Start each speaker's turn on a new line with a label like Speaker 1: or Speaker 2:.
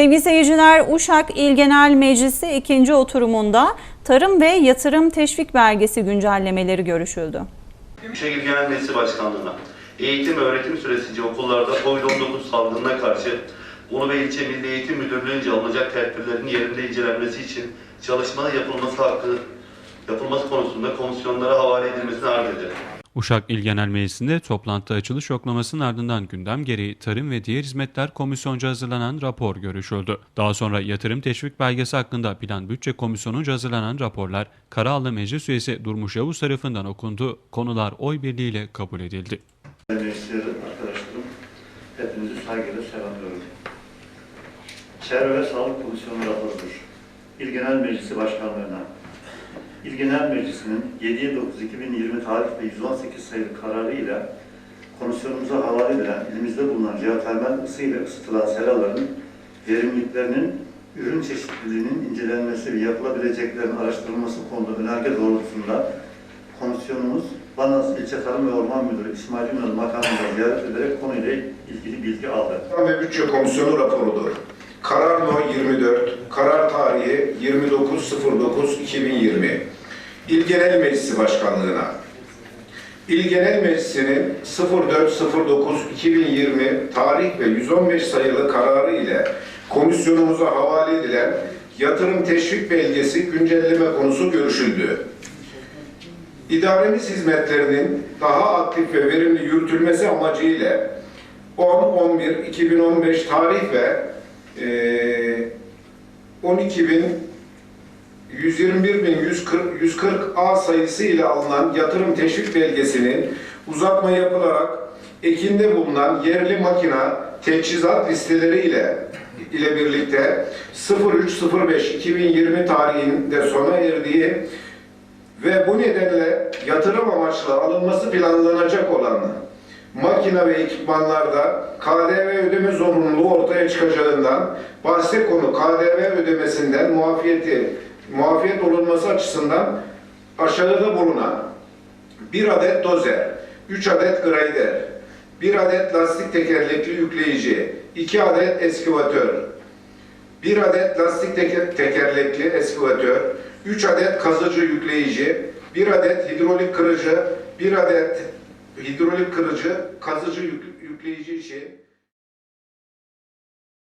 Speaker 1: Sevgili seyirciler, Uşak İl Genel Meclisi ikinci oturumunda tarım ve yatırım teşvik belgesi güncellemeleri görüşüldü.
Speaker 2: Uşak İl Genel Meclisi Başkanlığı'na eğitim ve öğretim süresince okullarda COVID-19 salgınına karşı Ulu ve İlçe Milli Eğitim Müdürlüğü'nce alınacak tedbirlerin yerinde incelenmesi için çalışmanın yapılması hakkı yapılması konusunda komisyonlara havale edilmesini arz ederim.
Speaker 3: Uşak İl Genel Meclisi'nde toplantı açılış yoklamasının ardından gündem gereği Tarım ve Diğer Hizmetler Komisyonca hazırlanan rapor görüşüldü. Daha sonra yatırım teşvik belgesi hakkında Plan Bütçe Komisyonu'nca hazırlanan raporlar Karaağlı Meclis Üyesi Durmuş Yavuz tarafından okundu. Konular oy birliğiyle kabul edildi.
Speaker 4: Meclisleri arkadaşlarım, hepinizi saygıyla selamlıyorum. Çevre ve Sağlık Komisyonu raporudur. İl Genel Meclisi Başkanlığı'na, İl Genel Meclisi'nin 7-9-2020 tarih ve 118 sayılı kararı ile komisyonumuza havale edilen ilimizde bulunan jeotermal ısı ile ısıtılan seraların verimliliklerinin ürün çeşitliliğinin incelenmesi ve yapılabileceklerin araştırılması konulu önerge doğrultusunda komisyonumuz Banaz İlçe Tarım ve Orman Müdürü İsmail Ünal makamında ziyaret ederek konuyla ilgili bilgi aldı.
Speaker 5: Ve Bütçe Komisyonu raporudur. Karar No 24, karar tarihi 29.09.2020. İl Genel Meclisi Başkanlığı'na. İl Genel Meclisi'nin 04.09.2020 tarih ve 115 sayılı kararı ile komisyonumuza havale edilen yatırım teşvik belgesi güncelleme konusu görüşüldü. İdaremiz hizmetlerinin daha aktif ve verimli yürütülmesi amacıyla 10-11-2015 tarih ve eee 12.121.140 A sayısı ile alınan yatırım teşvik belgesinin uzatma yapılarak ekinde bulunan yerli makina teçhizat listeleri ile ile birlikte 03.05.2020 tarihinde sona erdiği ve bu nedenle yatırım amaçlı alınması planlanacak olan makine ve ekipmanlarda KDV ödeme zorunluluğu ortaya çıkacağından bahse konu KDV ödemesinden muafiyeti muafiyet olunması açısından aşağıda bulunan bir adet dozer, 3 adet grader, 1 adet lastik tekerlekli yükleyici, 2 adet eskivatör, 1 adet lastik teker- tekerlekli eskivatör, 3 adet kazıcı yükleyici, 1 adet hidrolik kırıcı, 1 adet hidrolik kırıcı, kazıcı yük- yükleyici için